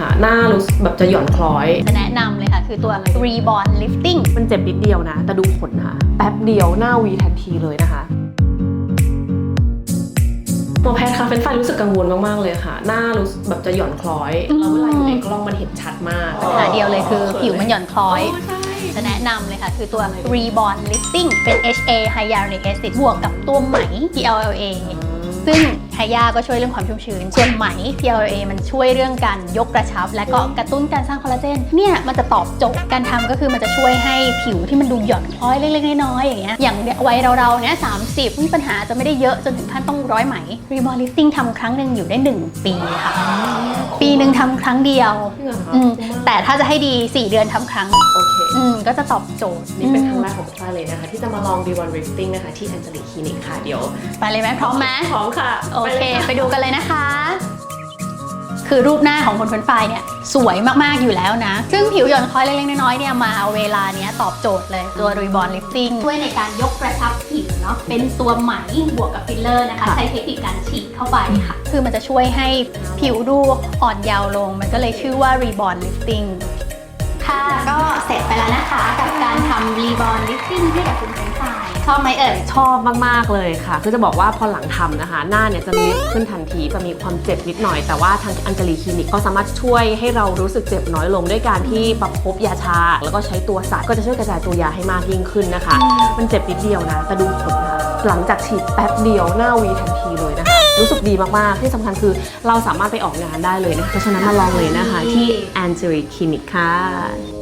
ค่ะหน้ารู้สึกแบบจะหย่อนคล้อย จะแนะนำเลยค่ะ คือตัว Reborn Lifting มันเจ็บนิดเดียวนะ แต่ดูผลนะคะแป๊บเดียวหน้าวีทันทีเลยนะคะหมอแพทย์คะเป็นไฟรู้สึกกังวลมาก ๆ เลยค่ะ หน้ารู้สึกแบบจะหย่อนคล้อยอืม แล้วเวลาอยู่ในกล้องมันเห็นชัดมากปัญหาเดียวเลยคือผิวมันหย่อนคล้อย ใช่จะแนะนำเลยค่ะ คือตัว Reborn Lifting เป็น HA Hyaluronic Acid บวกกับตัวไหม PLLA ซึ่งไฮยาก็ช่วยเรื่องความชุ่มชื้น ส่วนไหม PLA มันช่วยเรื่องการยกกระชับ และก็กระตุ้นการสร้างคอลลาเจน เนี่ยมันจะตอบโจทย์การทำก็คือมันจะช่วยให้ผิวที่มันดูหย่อนคล้อยเล็กๆน้อยๆอย่างเงี้ย อย่างวัยเราๆเนี่ยสามสิบมีปัญหาจะไม่ได้เยอะจนถึงขั้นต้องร้อยไหม Reborn Lifting ทำครั้งหนึ่งอยู่ได้ 1 ปีค่ะ ปีหนึ่งทำครั้งเดียวจริงเหรอคะอืมขอบคุณมากแต่ถ้าจะให้ดี 4 เดือนทำครั้งโอเค อืมก็จะตอบโจทย์นี่เป็นครั้งแรกของฝ้ายเลยนะคะ ที่จะมาลอง B1 Lifting นะคะ ที่อันเจลิคลินิกค่ะเดี๋ยวไปเลยไหมพร้อมไหมพร้อมค่ะโอไปเคลยะไปดูกันเลยนะคะ คือรูปหน้าของคนคนไฟล์เนี่ยสวยมาก ๆ อยู่แล้วนะ ซึ่งผิวหย่อนคล้อยเล็ก ๆ น้อย ๆ เนี่ยมาเวลาเนี้ยตอบโจทย์เลยตัว Reborn Lifting ช่วยในการยกกระชับผิวเนาะเป็นตัวไหมบวกกับฟิลเลอร์นะคะ ใช้เทคนิคการฉีดเข้าไปค่ะ คือมันจะช่วยให้ผิวดูอ่อนเยาว์ลง มันก็เลยชื่อว่า Reborn Lifting ค่ะก็เส ร็จไปแล้วนะคะ กับการทำ Reborn Lifting ให้กับคุณเป็นไฟล์ชอบไหมเอ่ย ชอบมาก ๆ เลยค่ะ คือจะบอกว่าพอหลังทำนะคะ หน้าเนี่ยจะลิฟขึ้นทันที จะมีความเจ็บนิดหน่อย แต่ว่าทางอันเจลีคลินิกก็สามารถช่วยให้เรารู้สึกเจ็บน้อยลงด้วยการที่ประคบยาชา แล้วก็ใช้ตัวสายก็จะช่วยกระจายตัวยาให้มากยิ่งขึ้นนะคะ มันเจ็บนิดเดียวนะแต่ดูผลนะคะหลังจากฉีดแป๊บเดียวหน้าวีทันทีเลยนะคะ รู้สึกดีมาก ๆ ที่สำคัญคือเราสามารถไปออกงานได้เลยนะคะเพราะฉะนั้นมาลองเลยนะคะที่ a n g e l i c Clinic ค่ะ